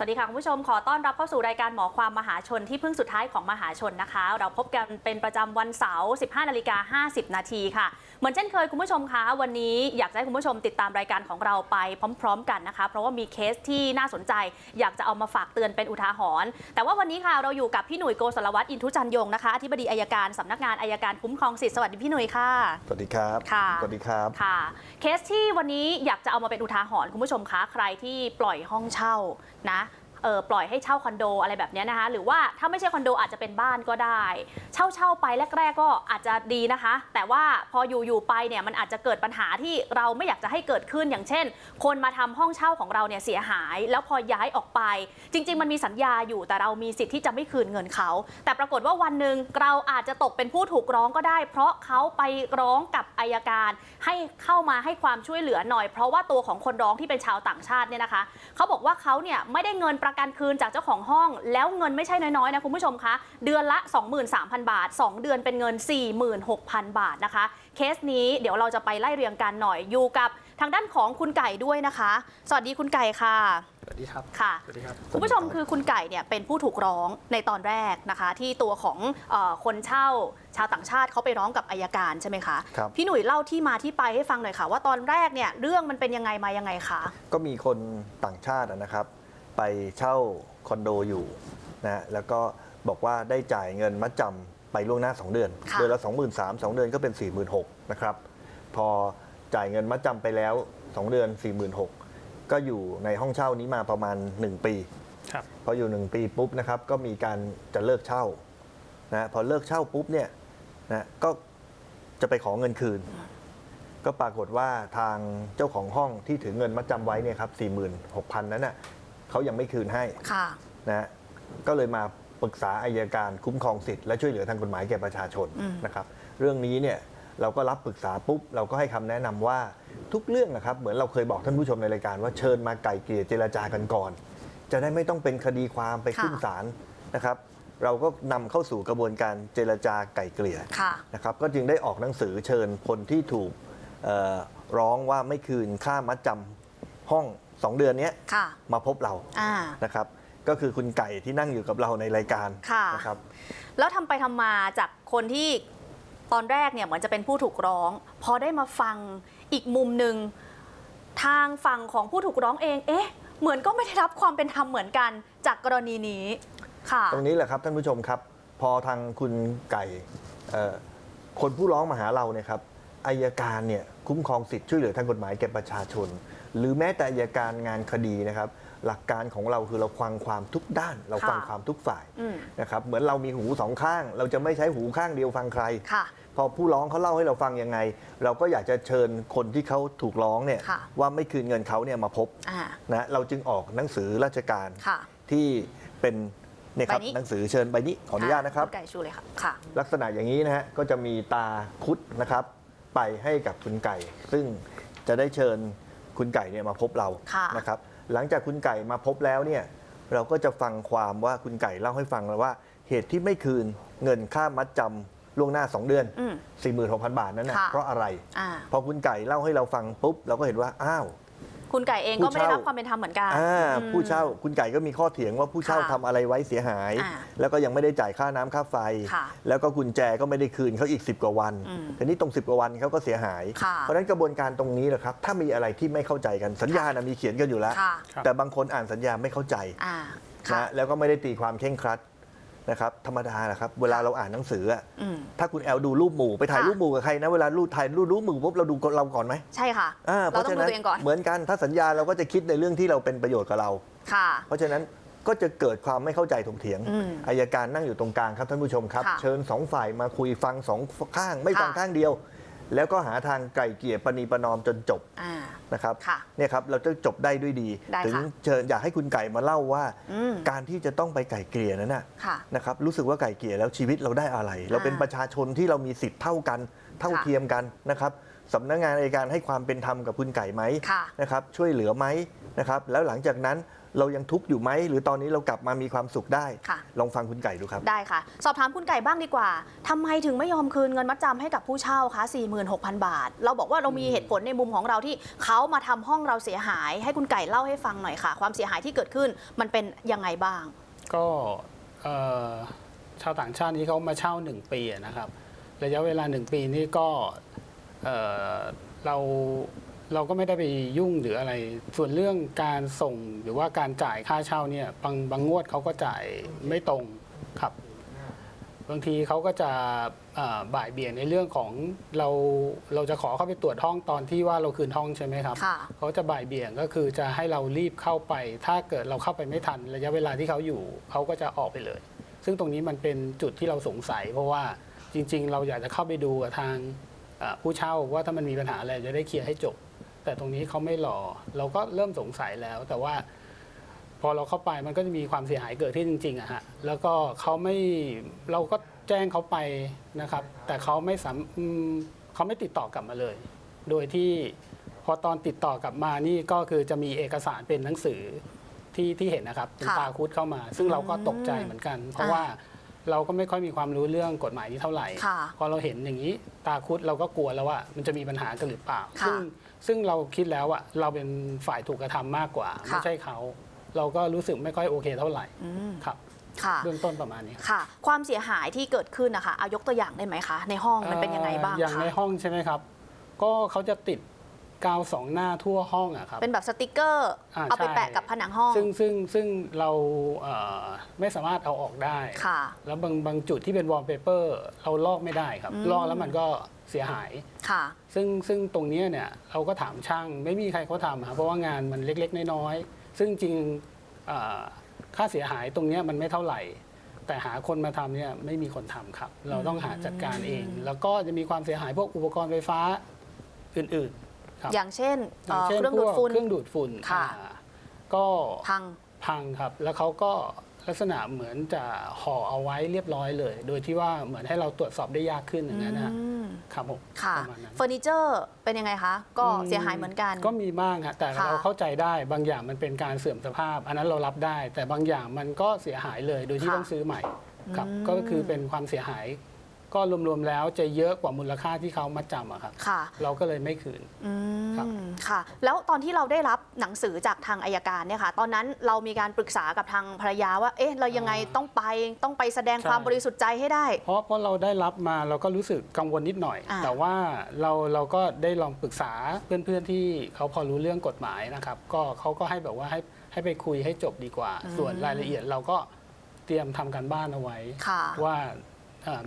สวัสดีค่ะ คุณผู้ชมขอต้อนรับเข้าสู่รายการหมอความมหาชนที่เพิ่งสุดท้ายของมหาชนนะคะ เราพบกันเป็นประจำวันเสาร์ 15 นาฬิกา 50 นาทีค่ะ เหมือนเช่นเคยคุณผู้ชมคะ วันนี้อยากจะให้คุณผู้ชมติดตามรายการของเราไปพร้อม ๆ กันนะคะ เพราะว่ามีเคสที่น่าสนใจ อยากจะเอามาฝากเตือนเป็นอุทาหรณ์แต่ว่าวันนี้ค่ะเราอยู่กับพี่หนุ่ยโกศลวัฒน์อินทุจันยงนะคะอธิบดีอายการสำนักงานอายการคุ้มครองสิทธิ์สวัสดีพี่หนุ่ยค่ะสวัสดีครับค่ะสวัสดีครับค่ะ เคสที่วันนี้อยากจะเอามาเป็นอุทาหรณ์คุณผู้ชมคะใครที่ปล่อยห้องเช่านะ เออปล่อยให้เช่าคอนโดอะไรแบบนี้นะคะ หรือว่าถ้าไม่ใช่คอนโดอาจจะเป็นบ้านก็ได้ เช่าเช่าไปแรก ๆ ก็อาจจะดีนะคะ แต่ว่าพออยู่อยู่ไปเนี่ยมันอาจจะเกิดปัญหาที่เราไม่อยากจะให้เกิดขึ้นอย่างเช่น คนมาทำห้องเช่าของเราเนี่ยเสียหาย แล้วพอย้ายออกไป จริง ๆ มันมีสัญญาอยู่แต่เรามีสิทธิ์ที่จะไม่คืนเงินเขา แต่ปรากฏว่าวันหนึ่งเราอาจจะตกเป็นผู้ถูกร้องก็ได้ เพราะเขาไปร้องกับอายการให้เข้ามาให้ความช่วยเหลือหน่อย เพราะว่าตัวของคนร้องที่เป็นชาวต่างชาติเนี่ยนะคะเขาบอกว่าเขาเนี่ยไม่ได้เงินประกันคืนจากเจ้าของห้อง แล้วเงินไม่ใช่น้อยๆนะคุณผู้ชมคะเดือนละ 23,000 บาท 2 เดือนเป็นเงิน 46,000 บาทนะคะ เคสนี้เดี๋ยวเราจะไปไล่เรียงกันหน่อยอยู่กับทางด้านของคุณไก่ด้วยนะคะ สวัสดีคุณไก่ค่ะ สวัสดีครับ ค่ะ สวัสดีครับ คุณผู้ชมคือคุณไก่เนี่ยเป็นผู้ถูกร้องในตอนแรกนะคะ ที่ตัวของเออคนเช่าชาวต่างชาติเขาไปร้องกับอายการใช่ไหมคะ ครับ พี่หนุ่ยเล่าที่มาที่ไปให้ฟังหน่อยค่ะ ว่าตอนแรกเนี่ยเรื่องมันเป็นยังไงมายังไงคะ ก็มีคนต่างชาติอะนะครับ ไปเช่าคอนโดอยู่นะฮะแล้วก็บอกว่าได้จ่ายเงินมัดจำไปล่วงหน้า 2 เดือนค่ะเดือนละ 2 3 0 0 0 2 เดือนก็เป็น 4 6 0 0 0นะครับ พอจ่ายเงินมัดจำไปแล้ว 2 เดือน 4 6 0 0 0 ก็อยู่ในห้องเช่านี้มาประมาณ 1 ปีครับพออยู่ 1 ปีปุ๊บนะครับก็มีการจะเลิกเช่านะพอเลิกเช่าปุ๊บเนี่ยนะก็จะไปขอเงินคืน ก็ปรากฏว่าทางเจ้าของห้องที่ถือเงินมัดจำไว้เนี่ยครับ46,000 นั้นน่ะ เขายังไม่คืนให้ค่ะ นะฮะก็เลยมาปรึกษาอายการคุ้มครองสิทธิ์และช่วยเหลือทางกฎหมายแก่ประชาชนอืม นะครับ เรื่องนี้เนี่ยเราก็รับปรึกษาปุ๊บ เราก็ให้คำแนะนำว่าทุกเรื่องนะครับ เหมือนเราเคยบอกท่านผู้ชมในรายการว่าเชิญมาไก่เกลี่ยเจรจากันก่อน จะได้ไม่ต้องเป็นคดีความไปขึ้นศาลนะครับ เราก็นำเข้าสู่กระบวนการเจรจาไก่เกลี่ย ค่ะ นะครับก็จึงได้ออกหนังสือเชิญคนที่ถูกเอ่อร้องว่าไม่คืนค่ามัดจำห้อง 2เดือนเนี้ยค่ะ มาพบเราอ่า นะครับ ก็คือคุณไก่ที่นั่งอยู่กับเราในรายการค่ะ นะครับ แล้วทำไปทำมาจากคนที่ตอนแรกเนี่ยเหมือนจะเป็นผู้ถูกร้อง พอได้มาฟังอีกมุมหนึ่งทางฝั่งของผู้ถูกร้องเอง เอ๊ะ เหมือนก็ไม่ได้รับความเป็นธรรมเหมือนกันจากกรณีนี้ค่ะ ตรงนี้แหละครับท่านผู้ชมครับ พอทางคุณไก่เอ่อคนผู้ร้องมาหาเราเนี่ยครับอายการเนี่ยคุ้มครองสิทธิ์ช่วยเหลือทางกฎหมายแก่ประชาชน หรือแม้แต่อายการงานคดีนะครับ หลักการของเราคือเราฟังความทุกด้าน เราฟังค่ะความทุกฝ่ายอืมนะครับเหมือนเรามีหูสองข้าง เราจะไม่ใช้หูข้างเดียวฟังใครค่ะพอผู้ร้องเขาเล่าให้เราฟังยังไง เราก็อยากจะเชิญคนที่เขาถูกร้องเนี่ยค่ะว่าไม่คืนเงินเขาเนี่ยมาพบอ่านะเราจึงออกหนังสือราชการค่ะที่เป็นเนี่ยครับใบนี้หนังสือเชิญใบนี้ขออนุญาตนะครับณไก่ชูเลยค่ะค่ะ ลักษณะอย่างนี้นะฮะก็จะมีตาคุดนะครับ ไปให้กับคุณไก่ ซึ่งจะได้เชิญ คุณไก่เนี่ยมาพบเราค่ะนะครับ หลังจากคุณไก่มาพบแล้วเนี่ยเราก็จะฟังความว่าคุณไก่เล่าให้ฟังแล้วว่า เหตุที่ไม่คืนเงินค่ามัดจำล่วงหน้า 2 เดือน อืม46,000 บาทนั้นนะค่ะเพราะอะไร อ่า พอคุณไก่เล่าให้เราฟังปุ๊บ เราก็เห็นว่า อ้าว คุณไก่เองก็ผู้ไม่ได้เช่ารับความเป็นธรรมเหมือนกันอ่าอืมผู้เช่าคุณไก่ก็มีข้อเถียงว่าผู้เช่าค่ะทำอะไรไว้เสียหายอ่าแล้วก็ยังไม่ได้จ่ายค่าน้ำค่าไฟค่ะแล้วก็กุญแจก็ไม่ได้คืนเขาอีก 10 กว่าวันอืมทีนี้ตรง 10 กว่าวันเขาก็เสียหายค่ะเพราะฉะนั้นกระบวนการตรงนี้แหละครับ ถ้ามีอะไรที่ไม่เข้าใจกันสัญญานะมีเขียนกันอยู่แล้วค่ะครับแต่บางคนอ่านสัญญาไม่เข้าใจอ่าค่ะนะแล้วก็ไม่ได้ตีความเข่งครัด นะครับธรรมดาแหละครับเวลาเราอ่านหนังสืออะอืม ถ้าคุณแอลดูรูปหมู่ไปถ่ายค่ะ รูปหมู่กับใครนะเวลารูปถ่ายรูปรูปหมู่ปุ๊บเราดูเราก่อนไหมใช่ค่ะ อ่าเราต้องดูตัวเองก่อน เหมือนกันถ้าสัญญาเราก็จะคิดในเรื่องที่เราเป็นประโยชน์กับเรา ค่ะ เพราะฉะนั้นก็จะเกิดความไม่เข้าใจถกเถียงอืมอายการนั่งอยู่ตรงกลางครับท่านผู้ชมครับ ค่ะเชิญสองฝ่ายมาคุยฟังสองข้าง ไม่ฟังค่ะ ข้างเดียว แล้วก็หาทางไกล่เกลี่ยประนีประนอมจนจบอ่า นะครับค่ะเนี่ยครับเราจะจบได้ด้วยดี ได้ถึงค่ะ เชิญอยากให้คุณไก่มาเล่าว่า อืมการที่จะต้องไปไก่เกลี่ยนั้นนะค่ะ นะครับรู้สึกว่าไก่เกลี่ยแล้วชีวิตเราได้อะไร เราเป็นอ่าประชาชนที่เรามีสิทธิ์เท่ากัน เท่าค่ะ เทียมกันนะครับ สำนักงานอัยการให้ความเป็นธรรมกับคุณไก่ไหมค่ะนะครับช่วยเหลือไหมนะครับแล้วหลังจากนั้นเรายังทุกข์อยู่ไหม หรือตอนนี้เรากลับมามีความสุขได้ ค่ะ ลองฟังคุณไก่ดูครับ ได้ค่ะ สอบถามคุณไก่บ้างดีกว่าทำไมถึงไม่ยอมคืนเงินมัดจำให้กับผู้เช่าคะ46,000 บาท เราบอกว่าเรามีเหตุผลในมุมของเราที่เขามาทำห้องเราเสียหาย ให้คุณไก่เล่าให้ฟังหน่อยค่ะ ความเสียหายที่เกิดขึ้นมันเป็นยังไงบ้าง ก็เอ่อชาวต่างชาตินี้เขามาเช่า 1 ปีอะนะครับ ระยะเวลา 1 ปีนี่ก็ เอ่อเราเราก็ไม่ได้ไปยุ่งหรืออะไร ส่วนเรื่องการส่งหรือว่าการจ่ายค่าเช่าเนี่ยบางบางงวดเขาก็จ่ายไม่ตรงครับ บางทีเขาก็จะเอ่อบ่ายเบี่ยงในเรื่องของเราเราจะขอเข้าไปตรวจห้องตอนที่ว่าเราคืนห้องใช่ไหมครับค่ะเขาจะบ่ายเบี่ยงก็คือจะให้เรารีบเข้าไป ถ้าเกิดเราเข้าไปไม่ทันระยะเวลาที่เขาอยู่เขาก็จะออกไปเลย ซึ่งตรงนี้มันเป็นจุดที่เราสงสัย เพราะว่าจริง ๆ เราอยากจะเข้าไปดูกับทางเอ่อ ผู้เช่าว่าถ้ามันมีปัญหาอะไรจะได้เคลียร์ให้จบ แต่ตรงนี้เขาไม่รอเราก็เริ่มสงสัยแล้ว แต่ว่าพอเราเข้าไปมันก็จะมีความเสียหายเกิดขึ้นจริงๆอะฮะแล้วก็เขาไม่เราก็แจ้งเขาไปนะครับ แต่เขาไม่สามอืมเขาไม่ติดต่อกลับมาเลย โดยที่พอตอนติดต่อกลับมานี่ก็คือจะมีเอกสารเป็นหนังสือที่ที่เห็นนะครับเป็นค่ะตาคุดเข้ามา ซึ่งเราก็ตกใจเหมือนกัน เพราะว่า เราก็ไม่ค่อยมีความรู้เรื่องกฎหมายนี้เท่าไหร่ ค่ะพอเราเห็นอย่างนี้ตาคุดเราก็กลัวแล้วว่ามันจะมีปัญหากันหรือเปล่า ค่ะซึ่งซึ่งเราคิดแล้วอะเราเป็นฝ่ายถูกกระทำมากกว่า ค่ะ ไม่ใช่เขา เราก็รู้สึกไม่ค่อยโอเคเท่าไหร่อืมครับค่ะ เบื้องต้นประมาณนี้ค่ะ ความเสียหายที่เกิดขึ้นนะคะเอายกตัวอย่างได้ไหมคะ ในห้องมันเป็นยังไงบ้างเอ่ออย่างคะ ในห้องใช่ไหมครับ ก็เขาจะติด กาวสองหน้าทั่วห้องอะครับ เป็นแบบสติกเกอร์อ่าเอาไปใช่ แปะกับผนังห้องซึ่งซึ่งซึ่งเราเอ่อไม่สามารถเอาออกได้ ค่ะ แล้วบางบางจุดที่เป็นวอลเปเปอร์เราลอกไม่ได้ครับอืมลอกแล้วมันก็เสียหาย ค่ะ ซึ่งซึ่งตรงเนี้ยเนี่ยเราก็ถามช่างไม่มีใครเขาทำครับเพราะว่างานมันเล็กๆ น้อยๆ ซึ่งจริงเอ่อค่าเสียหายตรงเนี้ยมันไม่เท่าไหร่ แต่หาคนมาทำเนี่ยไม่มีคนทำครับ เราต้องหาจัดการเอง แล้วก็จะมีความเสียหายพวกอุปกรณ์ไฟฟ้าอื่นๆ ครับอย่างเช่นอเอ่ย่างอเช่นเครื่องพดูวดกฝุ่น เครื่องดูดฝุ่นค่ะ อ่าก็พัง พังครับ แล้วเขาก็ลักษณะเหมือนจะห่อเอาไว้เรียบร้อยเลย โดยที่ว่าเหมือนให้เราตรวจสอบได้ยากขึ้นอย่างนั้นนะอืมครับผมค่ะ ประมาณนั้น เฟอร์นิเจอร์เป็นยังไงคะ ก็อืมเสียหายเหมือนกัน ก็มีบ้างครับแต่ค่ะเราเข้าใจได้บางอย่างมันเป็นการเสื่อมสภาพ อันนั้นเรารับได้ แต่บางอย่างมันก็เสียหายเลยโดยที่ค่ะต้องซื้อใหม่ครับอืม ก็คือเป็นความเสียหาย ก็รวมๆแล้วจะเยอะกว่ามูลค่าที่เขามาจำอะครับ ค่ะเราก็เลยไม่คืน อืครับ มค่ะ แล้วตอนที่เราได้รับหนังสือจากทางอายการเนี่ยค่ะ ตอนนั้นเรามีการปรึกษากับทางภรรยาว่า เอ๊ะ เรายังไงต้องไปต้องไปแสดงความบริสุทธิ์ใจให้ได้ เพราะเพราะเราได้รับมาเราก็รู้สึกกังวลนิดหน่อย อ่า แต่ว่าเราเราก็ได้ลองปรึกษาเพื่อนๆที่เขาพอรู้เรื่องกฎหมายนะครับ ก็เขาก็ให้แบบว่าให้ให้ไปคุยให้จบดีกว่า ส่วนรายละเอียดเราก็เตรียมทำการบ้านเอาไว้ ค่ะ ว่าเอ่อ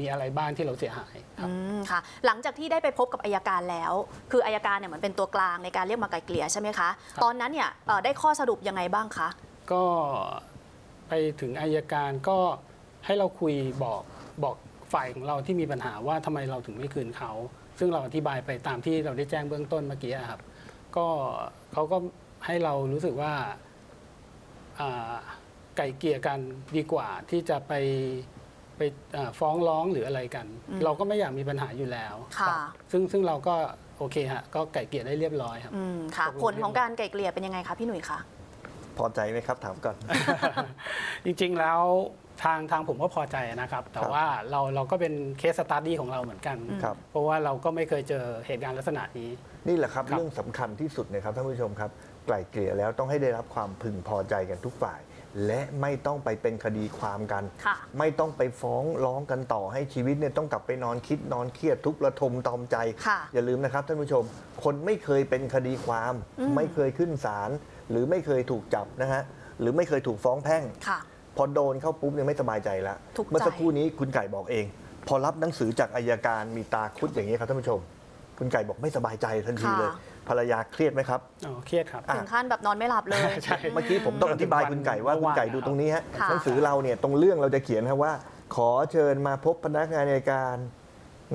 มีอะไรบ้างที่เราเสียหายครับอืมค่ะ หลังจากที่ได้ไปพบกับอายการแล้ว คืออายการเนี่ยเหมือนเป็นตัวกลางในการเรียกมาไกลเกลี่ยใช่ไหมคะตอนนั้นเนี่ยเอ่อได้ข้อสรุปยังไงบ้างคะก็ไปถึงอายการก็ให้เราคุยบอกบอกฝ่ายของเราที่มีปัญหาว่าทำไมเราถึงไม่คืนเขา ซึ่งเราอธิบายไปตามที่เราได้แจ้งเบื้องต้นเมื่อกี้อะครับ ก็เขาก็ให้เรารู้สึกว่าอ่าไก่เกลี่ยกันดีกว่าที่จะไป ไปอ่าฟ้องร้องหรืออะไรกันอืมเราก็ไม่อยากมีปัญหาอยู่แล้ว ค่ะรับซึ่งซึ่งเราก็โอเคฮะก็ไก่เกลี่ยได้เรียบร้อยครับ อืมค่ะตกลงผลของการไกลเกลี่ยเป็นยังไงคะพี่หนุ่ยคะ พอใจไหมครับ ถามก่อน จริงๆแล้วทางทางผมก็พอใจนะครับ แต่ครับว่าเราเราก็เป็นเคสสต u ดี้ของเราเหมือนกัน ครับ เพราะว่าเราก็ไม่เคยเจอเหตุการณ์ลักษณะนี้ นี่แหละครับ ครับ เรื่องสำคัญที่สุดนะครับท่านผู้ชมครับ ไกล่เกลี่ยแล้วต้องให้ได้รับความพึงพอใจกันทุกฝ่าย และไม่ต้องไปเป็นคดีความกัน ค่ะ ไม่ต้องไปฟ้องร้องกันต่อให้ชีวิตเนี่ยต้องกลับไปนอนคิดนอนเครียดทุกข์ระทมตอมใจ ค่ะ อย่าลืมนะครับท่านผู้ชม คนไม่เคยเป็นคดีความอืมไม่เคยขึ้นศาลหรือไม่เคยถูกจับนะฮะหรือไม่เคยถูกฟ้องแพ่ง ค่ะ พอโดนเข้าปุ๊บเนี่ยไม่สบายใจแล้วทุกข์เมื่อสักใจครู่นี้คุณไก่บอกเอง พอรับหนังสือจากอายการมีตาคุดอย่างนี้ครับท่านผู้ชม คุณไก่บอกไม่สบายใจทันทีเลย ภรรยาเครียดไหมครับ อ๋อเครียดครับ อะ ถึงขั้นแบบนอนไม่หลับเลย ใช่ เมื่อกี้ผมต้องอธิบายคุณไก่ว่าเมื่คุอณวานไก่ดูตรงนี้ฮะค่ะ หนังสือเราเนี่ยตรงเรื่องเราจะเขียนครับว่า ขอเชิญมาพบพนักงานในการ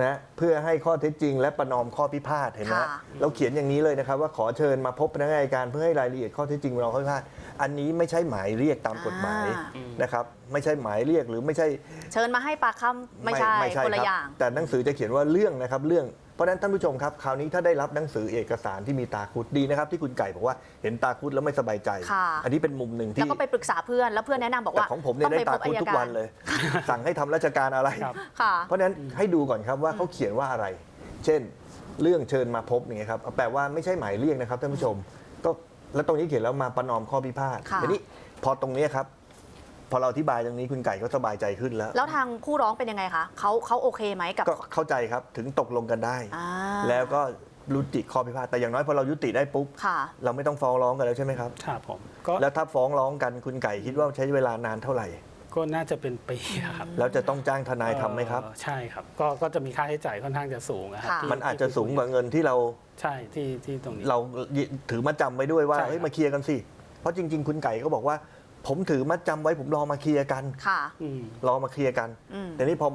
นะเพื่อให้ข้อเท็จจริง และประนอมข้อพิพาทเห็นไหมค่ะ เราเขียนอย่างนี้เลยนะครับ ว่าขอเชิญมาพบพนักงานในการเพื่อให้รายละเอียดข้อเท็จจริงประนอมข้อพิพาทอันนี้ไม่ใช่หมายเรียกตามกฎหมายอ่า นะครับไม่ใช่หมายเรียกหรือไม่ใช่ เชิญมาให้ปากคำไม่ใช่คนละครับอย่าง แต่หนังสือจะเขียนว่าเรื่องนะครับเรื่อง เพราะฉะนั้นท่านผู้ชมครับคราวนี้ถ้าได้รับหนังสือเอกสารที่มีตาคุดดีนะครับที่คุณไก่บอกว่าเห็นตาคุดแล้วไม่สบายใจ ค่ะ อันนี้เป็นมุมหนึ่งแล้วที่ก็ไปปรึกษาเพื่อนแล้วเพื่อนแนะนำบอกแต่ว่าของผมเนี่ยได้องตาปพบคุดอัทุกวันเลย สั่งให้ทำราชการอะไร ครับ ค่ะ เพราะฉะนั้นให้ดูก่อนครับว่าเขาเขียนว่าอะไร เช่น เรื่องเชิญมาพบอย่างเงี้ยครับแปลว่าไม่ใช่หมายเรียกนะครับท่านผู้ชม ก็แล้วตรงนี้เขียนแล้วมาประนอมข้อพิพาทค่ะ ทีนี้พอตรงเนี้ยครับ พอเราอธิบายตรงนี้คุณไก่ก็สบายใจขึ้นแล้ว แล้วทางผู้ร้องเป็นยังไงคะเขาเขาโอเคไหมกับก็เข้าใจครับถึงตกลงกันได้ อ่าแล้วก็ยุติข้อพิพาทแต่อย่างน้อยพอเรายุติได้ปุ๊บค่ะ เราไม่ต้องฟ้องร้องกันแล้วใช่ไหมครับ ครับผมก็แล้วถ้าฟ้องร้องกันคุณไก่คิดว่าใช้เวลานานเท่าไหร่ ก็น่าจะเป็นปีอะครับแล้วจะต้องจ้างทนายทำไหมครับ เอ่อใช่ครับก็ก็จะมีค่าใช้จ่ายค่อนข้างจะสูงอะครับค่ะ ที่มันอาจจะสูงกว่าเงินที่เราใช่ที่ที่ตรงนี้ เราถือมาจำไว้ด้วยว่าใช่ครับ เฮ้ยมาเคลียร์กันสิ เพราะจริง ๆ คุณไก่ก็บอกว่า ผมถือมาจำไว้ผมรอมาเคลียร์กัน ค่ะ อืม รอมาเคลียร์กัน อืม แต่นี่พอ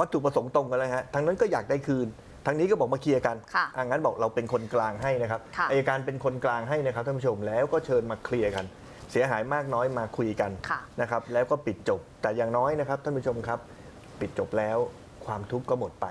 วัตถุประสงค์ตรงกันแล้วฮะทางนั้นก็อยากได้คืน ทางนี้ก็บอกมาเคลียร์กันค่ะอ่างั้นบอกเราเป็นคนกลางให้นะครับค่ะ อายการเป็นคนกลางให้นะครับท่านผู้ชมแล้วก็เชิญมาเคลียร์กัน เสียหายมากน้อยมาคุยกันค่ะ นะครับ แล้วก็ปิดจบ แต่อย่างน้อยนะครับท่านผู้ชมครับ ปิดจบแล้วความทุกข์ก็หมดไป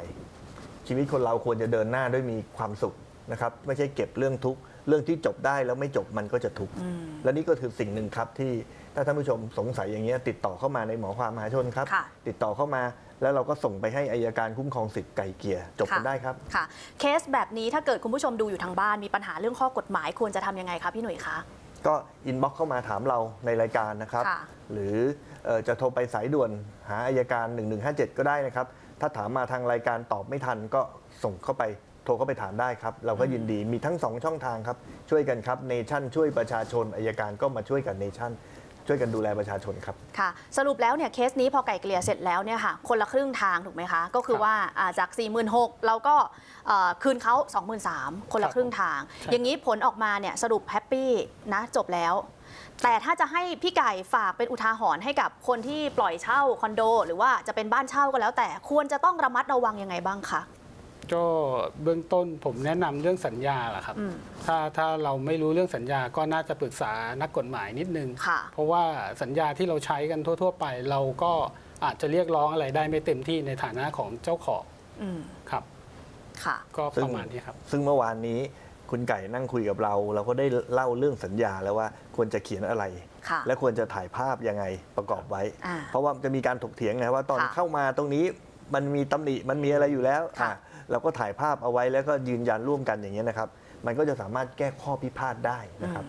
ชีวิตคนเราควรจะเดินหน้าด้วยมีความสุขนะครับ ไม่ใช่เก็บเรื่องทุกข์ เรื่องที่จบได้แล้วไม่จบมันก็จะทุกข์อืมและนี่ก็คือสิ่งหนึ่งครับที่ถ้าท่านผู้ชมสงสัยอย่างเงี้ยติดต่อเข้ามาในหมอความมหาชนครับค่ะติดต่อเข้ามาแล้วเราก็ส่งไปให้อายการคุ้มครองสิทธิ์ไก่เกลียจบกันค่ะได้ครับค่ะเคสแบบนี้ถ้าเกิดคุณผู้ชมดูอยู่ทางบ้านมีปัญหาเรื่องข้อกฎหมายควรจะทำยังไงคะพี่หนุ่ยคะก็อินบ็อกเข้ามาถามเราในรายการนะครับค่ะหรือเอ่อจะโทรไปสายด่วนหาอายการ 1157 ก็ได้นะครับ ถ้าถามมาทางรายการตอบไม่ทันก็ส่งเข้าไป โทรเข้าไปถามได้ครับ เราก็ยินดีมีทั้ง 2 ช่องทางครับ ช่วยกันครับเนชั่นช่วยประชาชนอายการก็มาช่วยกันเนชั่นช่วยกันดูแลประชาชนครับ ค่ะ สรุปแล้วเนี่ยเคสนี้พอไก่เกลี่ยเสร็จแล้วเนี่ยค่ะ คนละครึ่งทางถูกไหมคะ ก็คือครับว่าอ่าจาก 4 6 0 0 0เราก็เอ่อคืนเขา 23,000คนละครึ่งทางใช่อย่างนี้ผลออกมาเนี่ยสรุปแฮปปี้นะจบแล้ว แต่ถ้าจะให้พี่ไก่ฝากเป็นอุทาหรณ์ให้กับคนที่ปล่อยเช่าคอนโด หรือว่าจะเป็นบ้านเช่าก็แล้วแต่ควรจะต้องระมัดระวังยังไงบ้างคะ ก็เบื้องต้นผมแนะนำเรื่องสัญญาแหละครับ อืม ถ้าถ้าเราไม่รู้เรื่องสัญญาก็น่าจะปรึกษานักกฎหมายนิดนึง ค่ะ เพราะว่าสัญญาที่เราใช้กันทั่ว ๆ ไป เราก็อาจจะเรียกร้องอะไรได้ไม่เต็มที่ในฐานะของเจ้าของอืม ครับ ค่ะ ก็ประมาณนี้ครับ ซึ่งเมื่อวานนี้คุณไก่นั่งคุยกับเรา เราก็ได้เล่าเรื่องสัญญาแล้วว่าควรจะเขียนอะไร ค่ะ และควรจะถ่ายภาพยังไงประกอบไว้ อ่าเพราะว่าจะมีการถกเถียงไงว่าตอนค่ะเข้ามาตรงนี้ มันมีตำหนิมันมีอะไรอยู่แล้วค่ะอะเราก็ถ่ายภาพเอาไว้แล้วก็ยืนยันร่วมกันอย่างเงี้ยนะครับ มันก็จะสามารถแก้ข้อพิพาทได้นะครับ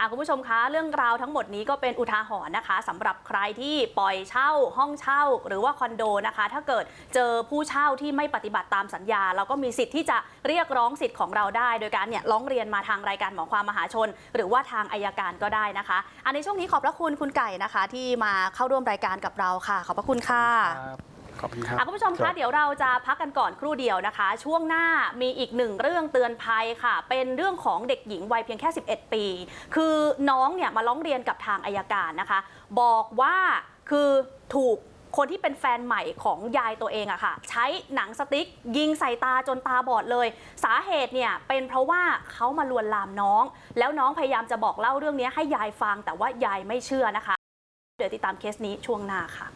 อะคุณผู้ชมคะเรื่องราวทั้งหมดนี้ก็เป็นอุทาหรณ์นะคะสำหรับใครที่ปล่อยเช่าห้องเช่าหรือว่าคอนโดนะคะ ถ้าเกิดเจอผู้เช่าที่ไม่ปฏิบัติตามสัญญา เราก็มีสิทธิ์ที่จะเรียกร้องสิทธิ์ของเราได้ โดยการเนี่ยร้องเรียนมาทางรายการหมอความมหาชน หรือว่าทางอายการก็ได้นะคะอันในช่วงนี้ขอบพระคุณคุณไก่นะคะ ที่มาเข้าร่วมรายการกับเราค่ะ ขอบพระคุณค่ะ ขอบคุณครับอะคุณผู้ชมครัคะบเดี๋ยวเราจะพักกันก่อนครู่เดียวนะคะ ช่วงหน้ามีอีกหนึ่งเรื่องเตือนภัยค่ะ เป็นเรื่องของเด็กหญิงวัยเพียงแค่ 11 ปี คือน้องเนี่ยมาร้องเรียนกับทางอายการนะคะ บอกว่าคือถูกคนที่เป็นแฟนใหม่ของยายตัวเองอะค่ะ ใช้หนังสติ๊ก ยิงใส่ตาจนตาบอดเลย สาเหตุเนี่ยเป็นเพราะว่าเขามาลวนลามน้อง แล้วน้องพยายามจะบอกเล่าเรื่องนี้ให้ยายฟัง แต่ว่ายายไม่เชื่อนะคะ เดี๋ยวติดตามเคสนี้ช่วงหน้าค่ะ